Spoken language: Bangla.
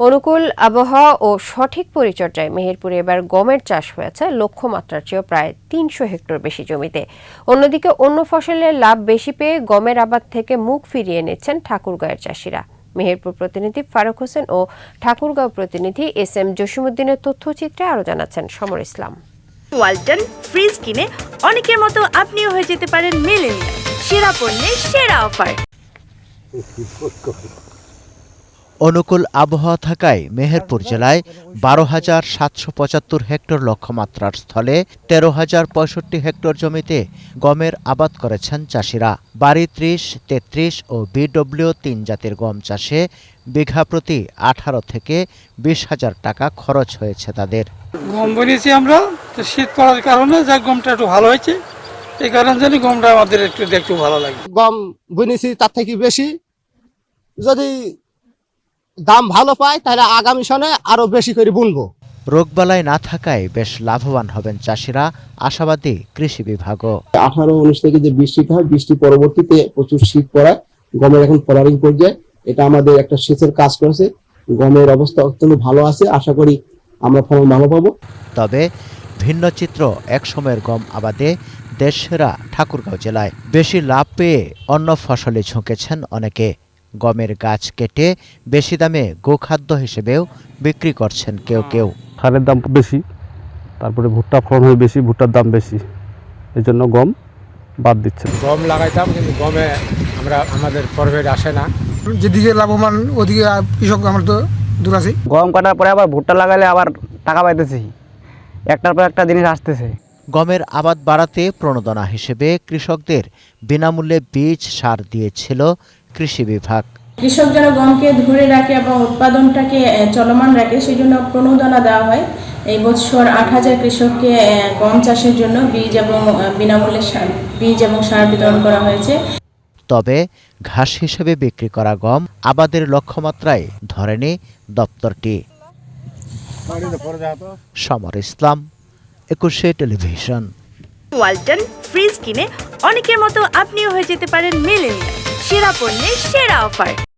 অনুকূল আবহাওয়া ও সঠিক পরিচর্যায় মেহেরপুরে এবার গমের চাষ হয়েছে। লক্ষ্যমাত্রার চেয়েও প্রায় তিনশো হেক্টর বেশি জমিতে। অন্যদিকে অন্য ফসলের লাভ বেশি পেয়ে গমের আবাদ থেকে মুখ ফিরিয়ে নিচ্ছেন ঠাকুরগাঁয়ের চাষিরা। মেহেরপুর প্রতিনিধি ফারুক হোসেন ও ঠাকুরগাঁও প্রতিনিধি এস এম জসিমুদ্দিনের তথ্যচিত্রে আরও জানাচ্ছেন সমর ইসলাম। ওয়ালটন ফ্রিজ কিনে অনেকের মতো আপনিও হয়ে যেতে পারেন মেলেনিয়া সেরা পণ্যের সেরা অফার। অনুকূল আবহাওয়া থাকায় মেহেরপুর জেলায় বারো হাজার সাতশো পঁচাত্তর হেক্টর লক্ষ্যমাত্রার স্থলে তেরো হাজার পঁয়ষট্টি হেক্টর জমিতে গমের আবাদ করেছেন চাষিরা। বাড়ি ত্রিশ তেত্রিশ ও বিডব্লিউ তিন জাতের গম চাষে বিঘা প্রতি আঠারো থেকে বিশ হাজার টাকা খরচ হয়েছে তাদের। গম বনিয়েছি আমরা তো শীত পড়ার কারণে যা গমটা একটু ভালো হয়েছে এই কারণে জানি গমটা আমাদের একটু দেখতে ভালো লাগে। গম বুনেছি তার থেকে বেশি। যদি দাম ভালো পাই তাহলে আগামী সনে আরও বেশি করে বুনবো। রোগবালাই না থাকায় বেশ লাভবান হবেন চাষিরা আশাবাদী কৃষি বিভাগও। আঠারো উনিশ থেকে যে বৃষ্টিটা হয় বৃষ্টি পরবর্তীতে প্রচুর শীত পড়ায় গমের এখন ফলারিং পর্যায়ে এটা আমাদের একটা সেচের কাজ করেছে গমের অবস্থা অত্যন্ত ভালো আছে আশা করি আমরা ফলন ভালো পাবো। তবে ভিন্ন চিত্র একসময়ের গম আবাদে দেশসেরা ঠাকুরগাঁও জেলায়। বেশি লাভ পেয়ে অন্য ফসলে ঝুঁকেছেন অনেকে। গমের গাছ কেটে বেশি দামে গোখাদ্য হিসেবেও বিক্রি করছেন কেউ কেউ। সারের দাম বেশি তারপরে ভুট্টা ফলন হয় বেশি ভুট্টার দাম বেশি। এই জন্য গম বাদ দিচ্ছে গম লাগাইতাম কিন্তু গমে আমরা আমাদের প্রফিট আসে না। যেদিকে লাভবান ওদিকে কৃষক আমরা তো দূর আছি। গম কাটার পরে আবার ভুট্টা লাগালে আবার টাকা পাইতেছি। একটার পর একটা জিনিস আসতেছে। গমের আবাদ বাড়াতে প্রণোদনা হিসেবে কৃষকদের বিনামূল্যে বীজ সার দিয়েছিল কৃষি বিভাগ। কৃষক যেন গমকে ধরে রাখে এবং উৎপাদনটাকে চলমান রাখে সেই জন্য প্রণোদনা দেওয়া হয়। এই বছর আট হাজার কৃষককে গম চাষের জন্য বীজ এবং বিনামূল্যে সার বীজ এবং সার বিতরণ করা হয়েছে। তবে ঘাস হিসেবে বিক্রি করা গম আবাদের লক্ষ্যমাত্রায় ধরেনি দপ্তরটি। সমর ইসলাম একুশে টেলিভিশন। ওয়ালটন ফ্রিজ কিনে অনেকের মতো আপনিও হয়ে যেতে পারেন মেলেনিয়া সেরা পণ্যের সেরা অফার।